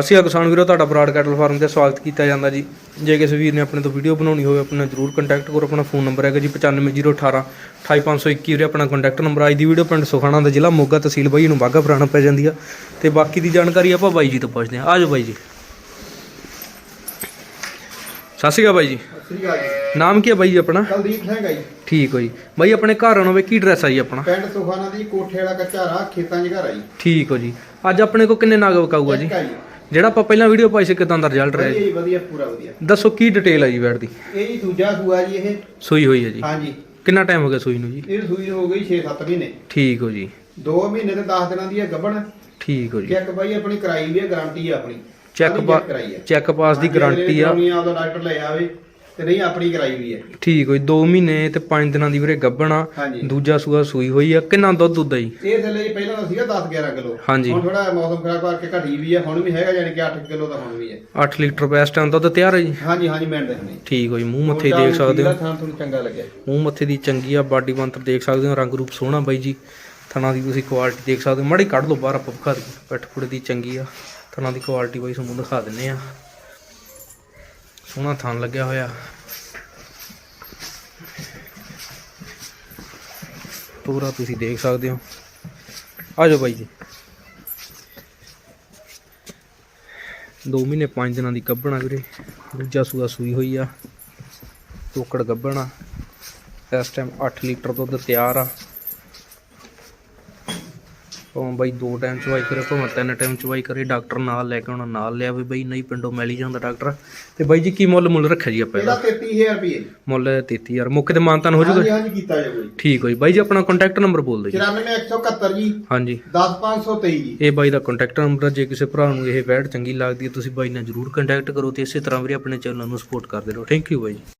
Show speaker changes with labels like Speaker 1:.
Speaker 1: ਅਸੀਂ ਆ ਕਿਸਾਨ ਵੀਰੋ ਤੁਹਾਡਾ ਬਰਾਡ ਕੈਟਲ ਫਾਰਮ ਤੇ ਸਵਾਗਤ ਕੀਤਾ ਜਾਂਦਾ ਜੀ। ਜੇ ਕਿਸੇ ਵੀਰ ਨੇ ਆਪਣੇ ਤੋਂ ਵੀਡੀਓ ਬਣਾਉਣੀ ਹੋਵੇ ਆਪਣਾ ਜਰੂਰ ਕੰਟੈਕਟ ਕਰੋ। ਆਪਣਾ ਫੋਨ ਨੰਬਰ ਹੈਗਾ ਜੀ 9501 28521 ਵੀਰੇ ਆਪਣਾ ਕੰਟੈਕਟ ਨੰਬਰ ਅੱਜ ਦੀ ਵੀਡੀਓ ਪਿੰਡ ਸੁਖਾਣਾ ਦਾ ਜ਼ਿਲ੍ਹਾ ਮੋਗਾ ਤਹਿਸੀਲ ਬਾਈ ਨੂੰ ਬਾਗਾ ਪੁਰਾਣਾ ਪੈ ਜਾਂਦੀ ਆ। ਤੇ ਬਾਕੀ ਦੀ ਜਾਣਕਾਰੀ ਆਪਾਂ ਬਾਈ ਜੀ ਤੋਂ ਪੁੱਛਦੇ ਹਾਂ। ਆਜੋ ਬਾਈ ਜੀ। ਸਤਿ ਸ਼੍ਰੀ ਅਕਾਲ ਬਾਈ ਜੀ। ਨਾਮ ਕੀ ਹੈ ਬਾਈ ਜੀ ਆਪਣਾ?
Speaker 2: ਕੁਲਦੀਪ ਸਿੰਘ ਆ ਜੀ।
Speaker 1: ਠੀਕ ਹੋ ਜੀ। ਬਾਈ ਆਪਣੇ ਘਰ ਆਉਣਾ ਹੋਵੇ ਕੀ ਡਰੈਸ ਆ ਜੀ ਆਪਣਾ?
Speaker 2: ਪਿੰਡ ਸੁਖਾਨਾ ਦੀ ਕੋਠੇ ਵਾਲਾ ਕੱਚਾ ਰਾ ਖੇਤਾਂ 'ਚ ਘਰ ਆ ਜੀ।
Speaker 1: ਠੀਕ ਹੋ ਜੀ। ਅੱਜ ਆਪਣੇ ਕੋ ਕਿੰਨੇ ਨਾਗ ਵਿਕਾਊਗਾ ਜੀ?
Speaker 2: ਇੱਕ ਆ ਜੀ।
Speaker 1: ਜਿਹੜਾ ਆਪਾਂ ਪਹਿਲਾਂ ਵੀਡੀਓ ਪਾਈ ਸੀ ਕਿਦਾਂ ਦਾ ਰਿਜ਼ਲਟ ਰਿਹਾ
Speaker 2: ਵਧੀਆ
Speaker 1: ਜੀ
Speaker 2: ਜੀ? ਵਧੀਆ ਪੂਰਾ ਵਧੀਆ।
Speaker 1: ਦੱਸੋ ਕੀ ਡਿਟੇਲ ਹੈ ਜੀ ਬੈਡ ਦੀ?
Speaker 2: ਇਹ ਜੀ ਦੂਜਾ ਸੂਆ ਜੀ ਇਹ।
Speaker 1: ਸੂਈ ਹੋਈ ਹੈ ਜੀ।
Speaker 2: ਹਾਂਜੀ।
Speaker 1: ਕਿੰਨਾ ਟਾਈਮ ਹੋ ਗਿਆ ਸੂਈ ਨੂੰ ਜੀ?
Speaker 2: ਇਹ ਸੂਈ ਹੋ ਗਈ 6-7 ਮਹੀਨੇ।
Speaker 1: ਠੀਕ ਹੋ ਜੀ।
Speaker 2: 2 ਮਹੀਨੇ ਤੇ 10 ਦਿਨਾਂ ਦੀ ਹੈ ਗੱਭਣ।
Speaker 1: ਠੀਕ ਹੋ ਜੀ।
Speaker 2: ਚੈੱਕ ਬਾਈ ਆਪਣੀ ਕਰਾਈ ਵੀ ਹੈ ਗਾਰੰਟੀ ਹੈ ਆਪਣੀ।
Speaker 1: ਚੈੱਕ ਚੈੱਕ ਪਾਸ ਦੀ ਗਾਰੰਟੀ ਆ।
Speaker 2: ਆਪਦਾ ਡਾਕਟਰ ਲੈ ਆਵੇ। ਤੇ ਨਹੀਂ ਆਪਣੀ ਕਰਾਈ ਵੀ ਹੈ।
Speaker 1: ਠੀਕ ਹੋ ਜੀ 2 ਮਹੀਨੇ ਤੇ 5 ਦਿਨਾਂ ਦੀ ਵੀਰੇ ਗੱਭਣ
Speaker 2: ਹਾਂਜੀ।
Speaker 1: ਦੂਜਾ ਸੂਆ ਸੂਈ ਹੋਈ ਆ ਕਿੰਨਾ ਦੁੱਧ ਦੁੱਧ ਆ ਜੀ?
Speaker 2: ਇਹ ਥੱਲੇ ਜੀ ਪਹਿਲਾਂ ਤਾਂ ਸੀਗਾ 10-11 ਕਿਲੋ।
Speaker 1: ਹਾਂਜੀ।
Speaker 2: ਹੁਣ ਥੋੜਾ ਮੌਸਮ ਖਰਾਬ ਕਰਕੇ ਘਟੀ ਵੀ ਹੈ ਹੁਣ ਵੀ ਹੈਗਾ ਯਾਨੀ ਕਿ 8 ਕਿਲੋ ਦਾ ਹੁਣ ਵੀ ਹੈ।
Speaker 1: 8 ਲੀਟਰ ਬੈਸਟ ਟਾਈਮ ਦੁੱਧ ਤਿਆਰ ਹੈ ਜੀ?
Speaker 2: ਹਾਂਜੀ ਹਾਂਜੀ ਮੈਂ ਦੇਖਣੀ
Speaker 1: ਠੀਕ ਹੋ ਜੀ ਮੂੰਹ ਮੱਥੇ ਦੇਖ ਸਕਦੇ ਹੋ।
Speaker 2: ਥਾਂ ਤੁਹਾਨੂੰ ਚੰਗਾ ਲੱਗਿਆ।
Speaker 1: ਮੂੰਹ ਮੱਥੇ ਦੀ ਚੰਗੀ ਆ ਬਾਡੀ ਬੰਤਰ ਦੇਖ ਸਕਦੇ ਹੋ ਰੰਗ ਰੂਪ ਸੋਹਣਾ ਬਾਈ ਜੀ। ਥਣਾ ਦੀ ਤੁਸੀਂ ਕੁਆਲਿਟੀ ਦੇਖ ਸਕਦੇ ਹੋ। ਮੜੀ ਕੱਢ ਲਓ ਬਾਹਰ ਆਪਾਂ ਵਿਖਾ ਦਈਏ। ਪਿੱਠ ਪੁੜੇ ਦੀ ਚੰਗੀ ਆ ਥਣਾ ਦੀ ਕੁਆਲਿਟੀ ਬਾਈ ਤੁਹਾਨੂੰ ਦਿਖਾ ਦਿੰਨੇ ਆ ਸੋਹਣਾ ਥਣ ਲੱਗਿਆ ਹੋਇਆ। ਪੂਰਾ ਤੁਸੀਂ ਦੇਖ ਸਕਦੇ ਹੋ। ਆ ਜਾਓ ਬਾਈ ਜੀ। 2 ਮਹੀਨੇ 5 ਦਿਨਾਂ ਦੀ ਕੱਢਣਾ ਵੀਰੇ। ਦੂਜਾ ਸੂਆ ਸੂਈ ਹੋਈ ਆ। ਟੋਕੜ ਗੱਭਣਾ ਇਸ ਟਾਈਮ 8 ਲੀਟਰ ਦੁੱਧ ਤਿਆਰ ਆ। ਭਾਵੇਂ ਬਾਈ ਦੋ ਟਾਈਮ ਚਵਾਈ ਕਰੇ ਭਾਵੇਂ ਤਿੰਨ ਟਾਈਮ ਚਵਾਈ ਕਰੇ ਡਾਕਟਰ ਨਾਲ ਲੈ ਕੇ ਆਉਣਾ ਨਾਲ ਲਿਆ ਵੀ ਬਾਈ ਨਹੀਂ ਪਿੰਡੋਂ ਮਿਲ ਹੀ ਜਾਂਦਾ ਡਾਕਟਰ। ਤੇ ਬਾਈ ਜੀ ਕੀ ਮੁੱਲ ਮੁੱਲ ਰੱਖਿਆ ਜੀ ਆਪਾਂ
Speaker 2: ਇਹਦਾ?
Speaker 1: ਇਹਦਾ
Speaker 2: 33000 ਰੁਪਏ
Speaker 1: ਮੁੱਲ 33000 ਮੌਕੇ ਤੇ ਮਾਨਤਾਨ ਹੋ
Speaker 2: ਹਾਂਜੀ
Speaker 1: ਜਾਊਗਾ
Speaker 2: ਹਾਂਜੀ ਕੀਤਾ ਜੇ। ਕੋਈ
Speaker 1: ਠੀਕ ਹੋ ਜੀ ਬਾਈ ਜੀ ਆਪਣਾ ਕੰਟੈਕਟ ਨੰਬਰ ਬੋਲ ਦਿਓ ਜੀ।
Speaker 2: 94171 ਜੀ।
Speaker 1: ਹਾਂਜੀ।
Speaker 2: 10523 ਜੀ।
Speaker 1: ਇਹ ਬਾਈ ਦਾ ਕੰਟੈਕਟ ਨੰਬਰ ਜੇ ਕਿਸੇ ਭਰਾ ਨੂੰ ਇਹ ਵੈਡ ਚੰਗੀ ਲੱਗਦੀ ਹੈ ਤੁਸੀਂ ਬਾਈ ਨਾਲ ਜਰੂਰ ਕੰਟੈਕਟ ਕਰੋ ਤੇ ਇਸੇ ਤਰ੍ਹਾਂ ਵੀਰੇ ਆਪਣੇ ਚੈਨਲ ਨੂੰ ਸਪੋਰਟ ਕਰਦੇ ਰਹੋ। ਥੈਂਕ ਯੂ ਬਾਈ ਜੀ।